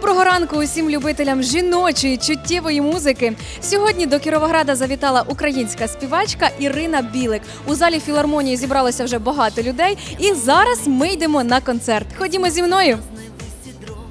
Доброго ранку усім любителям жіночої чуттєвої музики. Сьогодні до Кіровограда завітала українська співачка Ірина Білик. У залі філармонії зібралося вже багато людей, і зараз ми йдемо на концерт. Ходімо зі мною.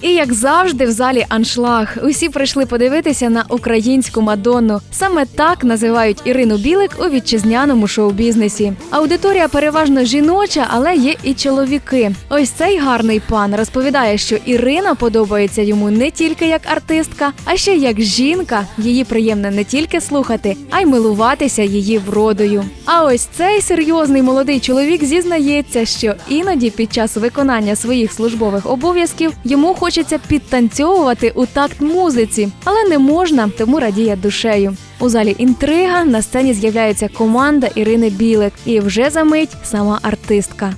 І як завжди, в залі аншлаг. Усі прийшли подивитися на українську Мадонну. Саме так називають Ірину Білик у вітчизняному шоу-бізнесі. Аудиторія переважно жіноча, але є і чоловіки. Ось цей гарний пан розповідає, що Ірина подобається йому не тільки як артистка, а ще як жінка. Її приємно не тільки слухати, а й милуватися її вродою. А ось цей серйозний молодий чоловік зізнається, що іноді під час виконання своїх службових обов'язків йому хочеться підтанцьовувати у такт музиці, але не можна, тому радіє душею. У залі інтрига на сцені з'являється команда Ірини Білик, і вже за мить сама артистка.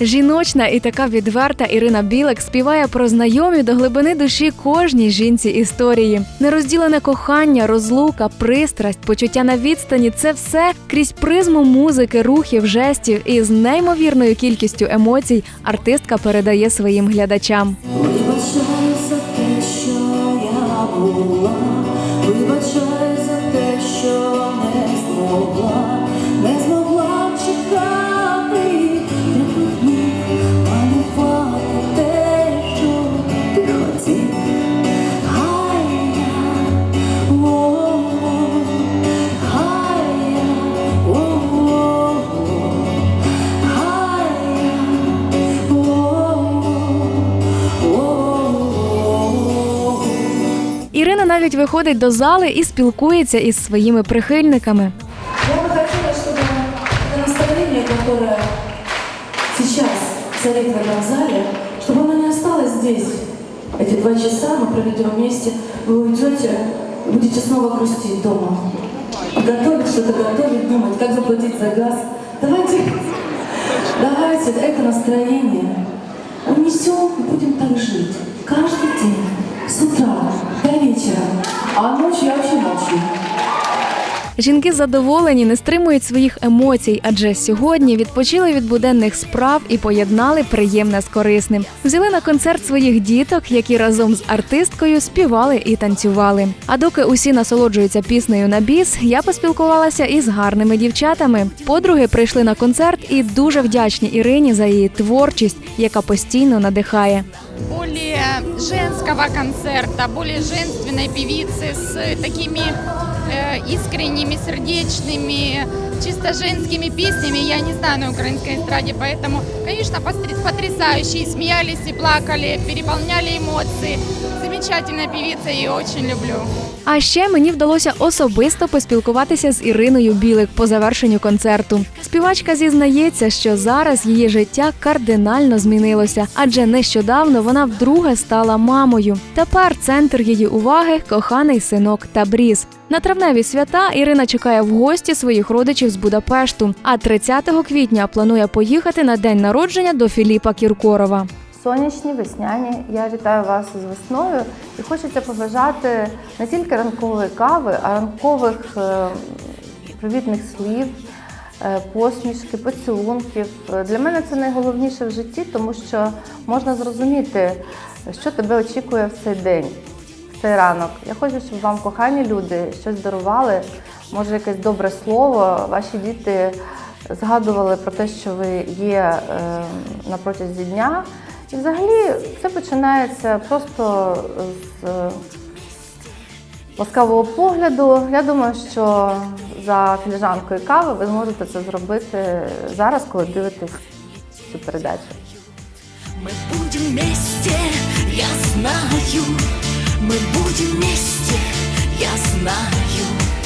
Жіночна і така відверта Ірина Білик співає про знайомі до глибини душі кожній жінці історії. Нерозділене кохання, розлука, пристрасть, почуття на відстані це все крізь призму музики, рухів, жестів і з неймовірною кількістю емоцій артистка передає своїм глядачам. Вибачаю за те, що я була, вибачаю за те, що не змогла, навіть виходить до зали і спілкується із своїми прихильниками. Я бы хотела, чтобы это настроение, которое сейчас царит в этом зале, чтобы оно не осталось здесь. Эти два часа мы проведем вместе, вы уйдете и будете снова грустить дома. Готовить что-то, готовить, думать, как заплатить за газ. Давайте, давайте это настроение унесем и будем так жить. Жінки задоволені, не стримують своїх емоцій, адже сьогодні відпочили від буденних справ і поєднали приємне з корисним. Взяли на концерт своїх діток, які разом з артисткою співали і танцювали. А доки усі насолоджуються піснею на біс, я поспілкувалася із гарними дівчатами. Подруги прийшли на концерт і дуже вдячні Ірині за її творчість, яка постійно надихає. более женского концерта, более женственной певицы с такими искренними, сердечными, чисто женскими песнями. Я не знаю на украинской эстраде, поэтому, конечно, постри- потрясающе. И смеялись, и плакали, переполняли эмоции. Замечательная певица, ее очень люблю. А ще мені вдалося особисто поспілкуватися з Іриною Білик по завершенню концерту. Співачка зізнається, що зараз її життя кардинально змінилося, адже нещодавно вона вдруге стала мамою. Тепер центр її уваги коханий синок Табріз. На травневі свята Ірина чекає в гості своїх родичів з Будапешту. А 30 квітня планує поїхати на день народження до Філіпа Кіркорова. Сонячні, весняні. Я вітаю вас з весною і хочеться побажати не тільки ранкової кави, а ранкових е, привітних слів, е, посмішки, поцілунків. Для мене це найголовніше в житті, тому що можна зрозуміти, що тебе очікує в цей день, цей ранок. Я хочу, щоб вам, кохані люди, щось дарували, може якесь добре слово. Ваші діти згадували про те, що ви є е, на протязі дня. І взагалі все починається просто з е, ласкавого погляду. Я думаю, що за філіжанкою кави, ви зможете це зробити зараз, коли дивитесь цю передачу. Мы будем вместе, я знаю мы будем вместе, я знаю.